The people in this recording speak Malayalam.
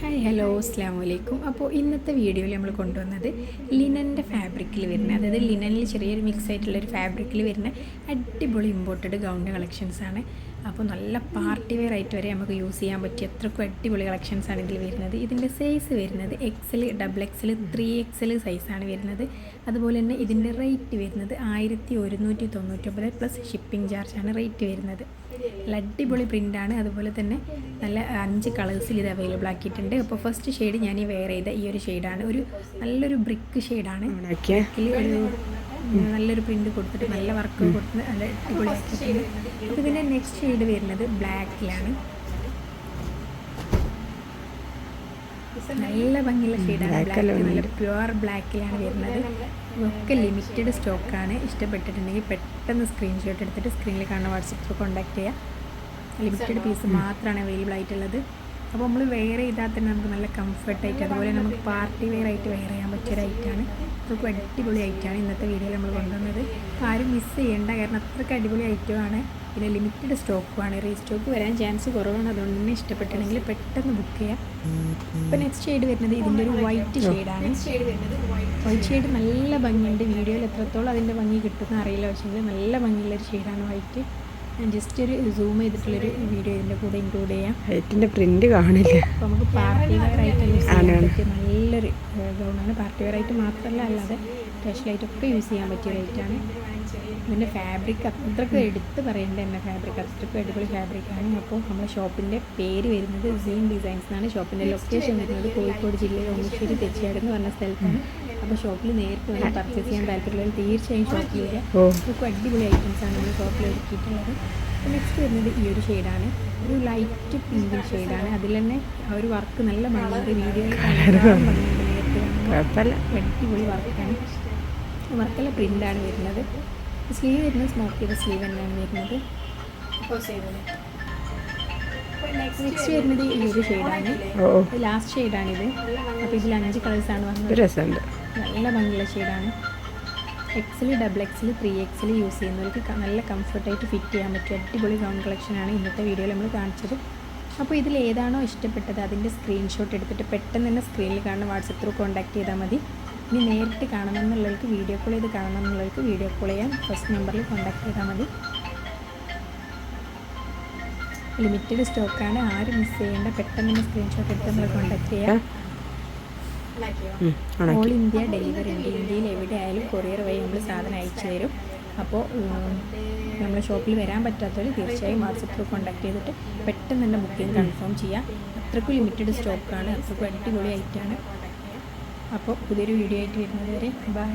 ഹായ് ഹലോ അസ്സാം വലൈക്കും അപ്പോൾ ഇന്നത്തെ വീഡിയോയിൽ നമ്മൾ കൊണ്ടുവന്നത് ലിനന്റെ ഫാബ്രിക്കിൽ വരുന്ന അതായത് ലിനനിൽ ചെറിയൊരു മിക്സ് ആയിട്ടുള്ള ഒരു ഫാബ്രിക്കിൽ വരുന്ന അടിപൊളി ഇമ്പോർട്ടഡ് ഗൗണിന്റെ കളക്ഷൻസ് ആണ്. അപ്പോൾ നല്ല പാർട്ടി വെയർ ആയിട്ട് വരെ നമുക്ക് യൂസ് ചെയ്യാൻ പറ്റിയ അത്രക്കും അടിപൊളി കളക്ഷൻസ് ആണ് ഇതിൽ വരുന്നത്. ഇതിന്റെ സൈസ് വരുന്നത് XL double XL three XL സൈസാണ് വരുന്നത്. അതുപോലെ തന്നെ ഇതിന്റെ റേറ്റ് വരുന്നത് ആയിരത്തി ഒരുന്നൂറ്റി തൊണ്ണൂറ്റൊമ്പത് പ്ലസ് ഷിപ്പിംഗ് ചാർജാണ് റേറ്റ് വരുന്നത്. നല്ല അടിപൊളി പ്രിന്റാണ് അതുപോലെ തന്നെ നല്ല അഞ്ച് കളേഴ്സിൽ ഇത് അവൈലബിൾ ആക്കിയിട്ടുണ്ട്. അപ്പോൾ ഫസ്റ്റ് ഷെയ്ഡ് ഞാൻ ഈ വെയർ ചെയ്ത ഈ ഒരു ഷെയ്ഡാണ് ഒരു നല്ലൊരു ബ്രിക്ക് ഷെയ്ഡാണ് ഇതിൽ ഒരു നല്ലൊരു പ്രിന്റ് കൊടുത്തിട്ട് നല്ല വർക്ക് കൊടുത്ത് നല്ല അടിപൊളി അപ്പോൾ ഇതിന്റെ നെക്സ്റ്റ് ഷെയ്ഡ് വരുന്നത് ബ്ലാക്കിലാണ് നല്ല ഭംഗിയുള്ള ഷെയ്ഡാണ് ബ്ലാക്ക് നല്ല പ്യുവർ ബ്ലാക്കിലാണ് വരുന്നത്. ഒക്കെ ലിമിറ്റഡ് സ്റ്റോക്കാണ് ഇഷ്ടപ്പെട്ടിട്ടുണ്ടെങ്കിൽ പെട്ടെന്ന് സ്ക്രീൻഷോട്ട് എടുത്തിട്ട് സ്ക്രീനിൽ കാണുന്ന വാട്സപ്പിൽ കോൺടാക്ട് ചെയ്യുക ലിമിറ്റഡ് പീസ് മാത്രമാണ് അവൈലബിൾ ആയിട്ടുള്ളത്. അപ്പോൾ നമ്മൾ വെയർ ചെയ്താൽ തന്നെ നമുക്ക് നല്ല കംഫർട്ടായിട്ട് അതുപോലെ നമുക്ക് പാർട്ടി വെയർ ആയിട്ട് വെയർ ചെയ്യാൻ പറ്റിയ ഒരു ഐറ്റാണ് നമുക്ക് അടിപൊളി ഐറ്റാണ് ഇന്നത്തെ വീഡിയോയിൽ നമ്മൾ കൊണ്ടുവന്നത്. അപ്പോൾ ആരും മിസ് ചെയ്യേണ്ട കാരണം അത്രയ്ക്ക് അടിപൊളി ഐറ്റമാണ് പിന്നെ ലിമിറ്റഡ് സ്റ്റോക്കുമാണ് റീസ്റ്റോക്ക് വരാൻ ചാൻസ് കുറവാണ്. അതുകൊണ്ട് തന്നെ ഇഷ്ടപ്പെട്ടിട്ടുണ്ടെങ്കിൽ പെട്ടെന്ന് ബുക്ക് ചെയ്യാം. ഇപ്പോൾ നെക്സ്റ്റ് ഷെയ്ഡ് വരുന്നത് ഇതിന്റെ ഒരു വൈറ്റ് ഷെയ്ഡാണ് വൈറ്റ് ഷെയ്ഡ് നല്ല ഭംഗിയുണ്ട്. വീഡിയോയിൽ എത്രത്തോളം അതിന്റെ ഭംഗി കിട്ടുമെന്ന് അറിയില്ല. പക്ഷേ നല്ല ഭംഗിയുള്ളൊരു ഷെയ്ഡാണ് വൈറ്റ് ജസ്റ്റ് ഒരു സൂം ചെയ്തിട്ടുള്ളൊരു വീഡിയോ ഇതിന്റെ കൂടെ ഇൻക്ലൂഡ് ചെയ്യാം. ഹൈറ്റിന്റെ പ്രിന്റ് കാണില്ല? അപ്പോൾ നമുക്ക് പാർട്ടി വെയർ ആയിട്ട് യൂസ് ചെയ്യാൻ. പറ്റിയ നല്ലൊരു ഗൗണാണ് പാർട്ടി വെയർ ആയിട്ട് മാത്രമല്ല അല്ലാതെ ഫാഷനായിട്ട് ലൈറ്റൊക്കെ യൂസ് ചെയ്യാൻ പറ്റിയ ലൈറ്റാണ് ഇതിന്റെ ഫാബ്രിക് അത്രയ്ക്ക് എടുത്ത് പറയേണ്ട തന്നെ ഫാബ്രിക് അത്രയ്ക്ക് അടിപൊളി ഫാബ്രിക്കാണ് അപ്പോൾ നമ്മുടെ ഷോപ്പിന്റെ പേര് വരുന്നത് സീൻ ഡിസൈൻസ് എന്നാണ്. ഷോപ്പിന്റെ ലൊക്കേഷൻ വരുന്നത് കോഴിക്കോട് ജില്ലയിൽ ഒന്നിശ്ശേരി തെച്ചിയാട് എന്ന് പറഞ്ഞ സ്ഥലത്താണ്. അപ്പോൾ ഷോപ്പിൽ നേരിട്ട് വന്ന് പർച്ചേസ് ചെയ്യാൻ താല്പര്യമുള്ളവർ തീർച്ചയായും ഷോപ്പിൽ വരിക. നമുക്ക് അടിപൊളി ഐറ്റംസ് ആണ് നമ്മൾ ഷോപ്പിൽ ഒരുക്കിയിട്ടുള്ളത്. നെക്സ്റ്റ് വരുന്നത് ഈ ഒരു ഷെയ്ഡാണ് ഒരു ലൈറ്റ് പിങ്ക് ഷെയ്ഡാണ് അതിൽ തന്നെ ആ ഒരു വർക്ക് നല്ല ഭംഗിയുണ്ട്. വീഡിയോയിൽ നേരത്തെ അടിപൊളി വർക്കാണ് വർക്കെല്ലാം പ്രിന്റാണ് വരുന്നത്. സ്ലീവ് വരുന്നത് സ്മോക്ക് ചെയ്ത സ്ലീവ് തന്നെയാണ് വരുന്നത്. നെക്സ്റ്റ് വരുന്നത് ഈ ഒരു ഷെയ്ഡാണ് ലാസ്റ്റ് ഷെയ്ഡാണിത് അപ്പോൾ ഇതിൽ അഞ്ച് കളേഴ്സാണ് വന്നത്. രസമുണ്ട്. നല്ല ഭംഗിയുള്ള ഷെയ്ഡാണ് എക്സിൽ ഡബിൾ എക്സിൽ ത്രീ എക്സിൽ യൂസ് ചെയ്യുന്നവർക്ക് നല്ല കംഫർട്ടായിട്ട് ഫിറ്റ് ചെയ്യാൻ പറ്റിയ അടിപൊളി ഗൗൺ കളക്ഷനാണ് ഇന്നത്തെ വീഡിയോയിൽ നമ്മൾ കാണിച്ചത്. അപ്പോൾ ഇതിൽ ഏതാണോ ഇഷ്ടപ്പെട്ടത് അതിന്റെ സ്ക്രീൻഷോട്ട് എടുത്തിട്ട് പെട്ടെന്ന് തന്നെ സ്ക്രീനിൽ കാണുന്ന വാട്സപ്പ് ത്രൂ കോൺടാക്ട് ചെയ്താൽ മതി. ഇനി നേരിട്ട് കാണണം എന്നുള്ളവർക്ക് വീഡിയോ കോൾ ചെയ്ത് കാണണം എന്നുള്ളവർക്ക് വീഡിയോ കോൾ ചെയ്യാൻ ഫസ്റ്റ് നമ്പറിൽ കോൺടാക്ട് ചെയ്താൽ മതി. ലിമിറ്റഡ് സ്റ്റോക്കാണ്. ആരും മിസ് ചെയ്യേണ്ട പെട്ടെന്ന് തന്നെ സ്ക്രീൻഷോട്ട് എടുത്ത് നമ്മൾ കോൺടാക്ട് ചെയ്യാം. ഓൾ ഇന്ത്യ ഡെലിവറി ഉണ്ട്. ഇന്ത്യയിൽ എവിടെ ആയാലും കൊറിയർ വഴി നമ്മൾ സാധനം അയച്ചു തരും. അപ്പോൾ നമ്മുടെ ഷോപ്പിൽ വരാൻ പറ്റാത്തവർ തീർച്ചയായും വാട്സപ്പിൽ കോൺടാക്ട് ചെയ്തിട്ട് പെട്ടെന്ന് തന്നെ ബുക്കിംഗ് കൺഫേം ചെയ്യാം. അത്രക്കും ലിമിറ്റഡ് സ്റ്റോക്കാണ്. അത്രക്കും അടിപൊളി ഐറ്റാണ് അപ്പോൾ പുതിയൊരു വീഡിയോ ആയിട്ട് വരുന്നത് വരെ. ബൈ